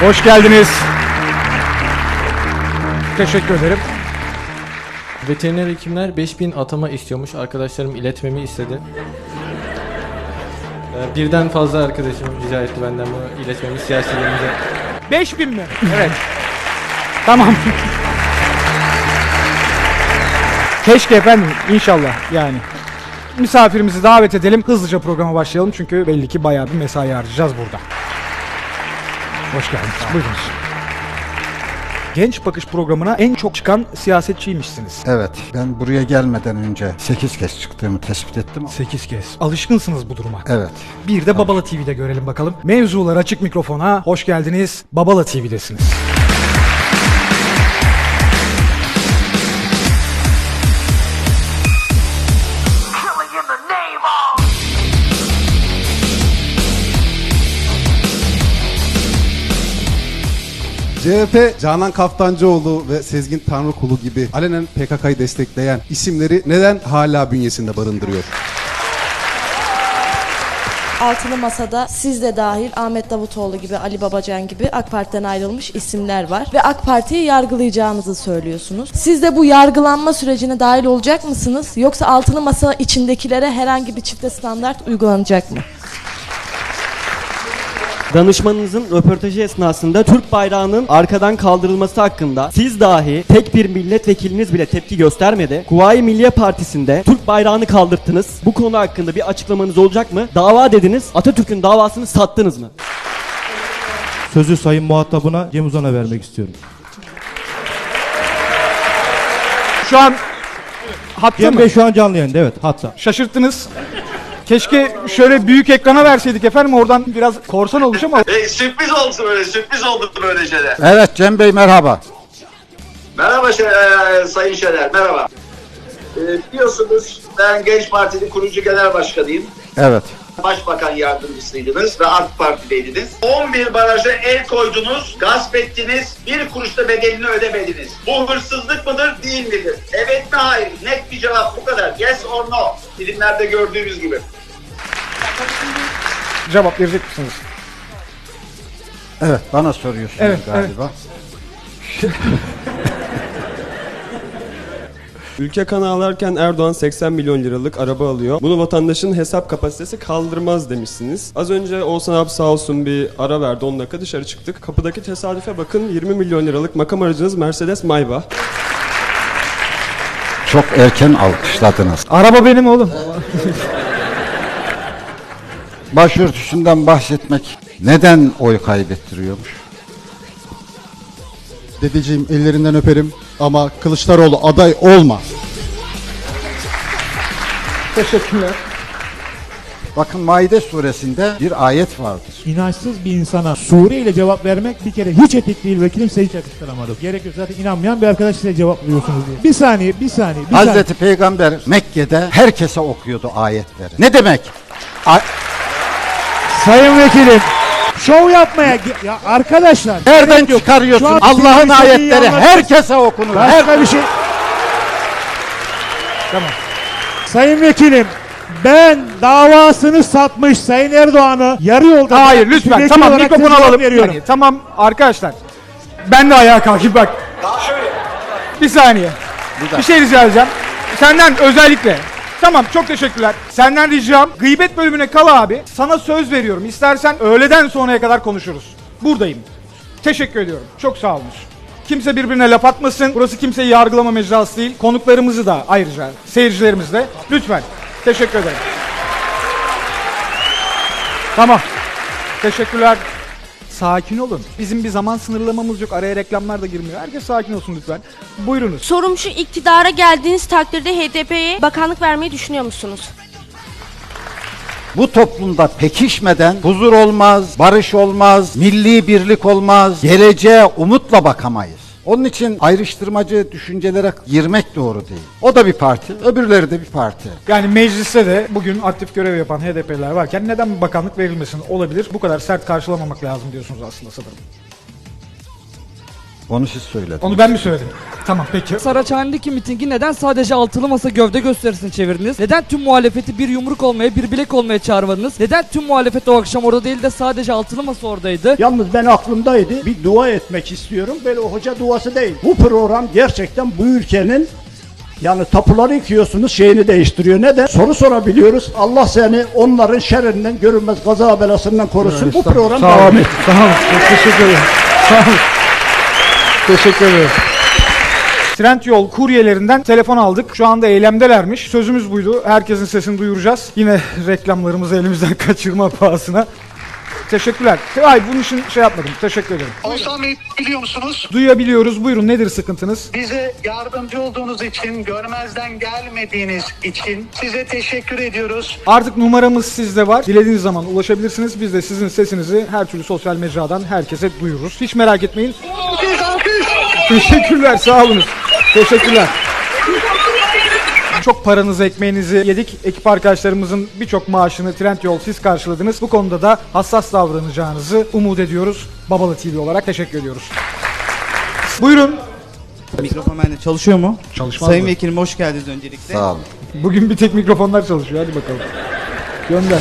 Hoş geldiniz. Teşekkür ederim. Veteriner hekimler 5000 atama istiyormuş. Arkadaşlarım iletmemi istedi. Ee, Birden fazla arkadaşım rica etti benden bunu iletmemi siyasilerimize. 5000 mi? Evet. tamam. Keşke efendim inşallah yani. Misafirimizi davet edelim. Hızlıca programa başlayalım çünkü belli ki bayağı bir mesai harcayacağız burada. Hoş geldiniz. Buyurunuz. Genç Bakış programına en çok çıkan siyasetçiymişsiniz. Evet, ben buraya gelmeden önce 8 kez çıktığımı tespit ettim. 8 kez. Alışkınsınız bu duruma. Evet, Bir de Babala TV'de görelim bakalım. Mevzular açık mikrofona. Hoş geldiniz. Babala TV'desiniz. CHP, Canan Kaftancıoğlu ve Sezgin Tanrıkulu gibi alenen PKK'yı destekleyen isimleri neden hala bünyesinde barındırıyor? Altılı Masa'da siz de dahil Ahmet Davutoğlu gibi, Ali Babacan gibi AK Parti'den ayrılmış isimler var. Ve AK Parti'yi yargılayacağınızı söylüyorsunuz. Siz de bu yargılanma sürecine dahil olacak mısınız? Yoksa Altılı Masa içindekilere herhangi bir çifte standart uygulanacak mı? Danışmanınızın röportajı esnasında Türk bayrağının arkadan kaldırılması hakkında siz dahi tek bir milletvekiliniz bile tepki göstermedi. Kuvayi Milliye Partisi'nde Türk bayrağını kaldırttınız. Bu konu hakkında bir açıklamanız olacak mı? Dava dediniz. Atatürk'ün davasını sattınız mı? Sözü sayın muhatabına Cem Uzan'a vermek istiyorum. Şu an hatta Cem mı? Bey şu an canlı yayında evet hatta. Şaşırttınız. Keşke şöyle büyük ekrana verseydik efendim oradan biraz korsan olmuş ama E, sürpriz oldu böyle, sürpriz oldu böyle şeyler. evet Cem Bey merhaba. Merhaba şey, e, Sayın Şener, merhaba. E, biliyorsunuz ben Genç Parti'nin kurucu genel başkanıyım. Evet, Başbakan yardımcısıydınız ve AK Parti'deydiniz. 11 baraja el koydunuz, gasp ettiniz, bir kuruşta bedelini ödemediniz. Bu hırsızlık mıdır, değil midir? Evet mi, hayır? Net bir cevap bu kadar. Yes or no? Filmlerde gördüğümüz gibi. Cevap verecek misiniz? evet bana soruyorsunuz Evet, galiba. Ülke kan ağlarken Erdoğan 80 milyon liralık araba alıyor. Bunu vatandaşın hesap kapasitesi kaldırmaz demişsiniz. Az önce Oğuzhan abi sağ olsun bir ara verdi 10 dakika dışarı çıktık. Kapıdaki tesadüfe bakın 20 milyon liralık makam aracınız Mercedes Maybach. Çok erken alkışladınız. Araba benim oğlum. Başörtüsünden bahsetmek neden oy kaybettiriyormuş? Dedeciğim ellerinden öperim ama Kılıçdaroğlu aday olma. Teşekkürler. Bakın Maide suresinde bir ayet vardır. İnançsız bir insana Sure ile cevap vermek bir kere hiç etik değil ve kimse hiç yakıştıramadı. Gerek yok zaten inanmayan bir arkadaş size cevaplıyorsunuz diye. Bir saniye bir saniye bir saniye. Hazreti Peygamber Mekke'de herkese okuyordu ayetleri. Ne demek? A- Sayın Vekilim şov yapmaya ya arkadaşlar. Nereden yok. çıkarıyorsun? Allah'ın ayetleri herkese okunur. Her Başka bir şey. Tamam. Sayın Vekilim ben davasını satmış Sayın Erdoğan'ı yarı yolda Hayır lütfen bir tamam size alalım. Veriyorum. Yani, tamam arkadaşlar. Ben de ayağa kalkayım bak. Bir saniye. Bir şey rica edeceğim. Senden özellikle. Tamam çok teşekkürler. Senden ricam gıybet bölümüne kal abi. Sana söz veriyorum. İstersen öğleden sonraya kadar konuşuruz. Buradayım. Teşekkür ediyorum. Çok sağ olun. Kimse birbirine laf atmasın. Burası kimseyi yargılama mecrası değil. Konuklarımızı da ayrıca seyircilerimiz de. Lütfen. Teşekkür ederim. Tamam. Teşekkürler. Sakin olun. Bizim bir zaman sınırlamamız yok. Araya reklamlar da girmiyor. Herkes sakin olsun lütfen. Buyurunuz. Sorum şu iktidara geldiğiniz takdirde HDP'ye bakanlık vermeyi düşünüyor musunuz? Bu toplumda pekişmeden huzur olmaz, barış olmaz, milli birlik olmaz, geleceğe umutla bakamayız. Onun için ayrıştırmacı düşüncelere girmek doğru değil. O da bir parti, öbürleri de bir parti. Yani mecliste de bugün aktif görev yapan HDP'liler varken neden bakanlık verilmesin olabilir? Bu kadar sert karşılamamak lazım diyorsunuz aslında sanırım. Onu siz söylediniz. Onu ben mi söyledim? Tamam peki. Saraçhane'deki mitingi neden sadece altılı masa gövde gösterisini çevirdiniz? Neden tüm muhalefeti bir yumruk olmaya, bir bilek olmaya çağırmadınız? Neden tüm muhalefet o akşam orada değil de sadece altılı masa oradaydı? Yalnız ben aklımdaydı. Bir dua etmek istiyorum. Böyle o hoca duası değil. Bu program gerçekten bu ülkenin yani tapuları yıkıyorsunuz şeyini değiştiriyor. Neden? Soru sorabiliyoruz. Allah seni onların şerrinden görünmez kaza belasından korusun. Bu program Sağ devam et. Sağ olun. Teşekkür ederim. Sağ olun. Teşekkür ederim. Trendyol kuryelerinden telefon aldık. Şu anda eylemdelermiş. Sözümüz buydu. Herkesin sesini duyuracağız. Yine reklamlarımızı elimizden kaçırma pahasına. Teşekkürler. Ay bunun için şey yapmadım. Teşekkür ederim. Oğuzhan Bey biliyor musunuz? Duyabiliyoruz. Buyurun nedir sıkıntınız? Bize yardımcı olduğunuz için, görmezden gelmediğiniz için size teşekkür ediyoruz. Artık numaramız sizde var. Dilediğiniz zaman ulaşabilirsiniz. Biz de sizin sesinizi her türlü sosyal mecradan herkese duyururuz. Hiç merak etmeyin. Teşekkürler, sağ olunuz. Teşekkürler. Çok paranızı, ekmeğinizi yedik. Ekip arkadaşlarımızın birçok maaşını Trendyol siz karşıladınız. Bu konuda da hassas davranacağınızı umut ediyoruz. Babalı TV olarak teşekkür ediyoruz. Buyurun. Mikrofon bende çalışıyor mu? Çalışmaz Sayın mı? Vekilim hoş geldiniz öncelikle. Sağ olun. Bugün bir tek mikrofonlar çalışıyor. Hadi bakalım. Gönder.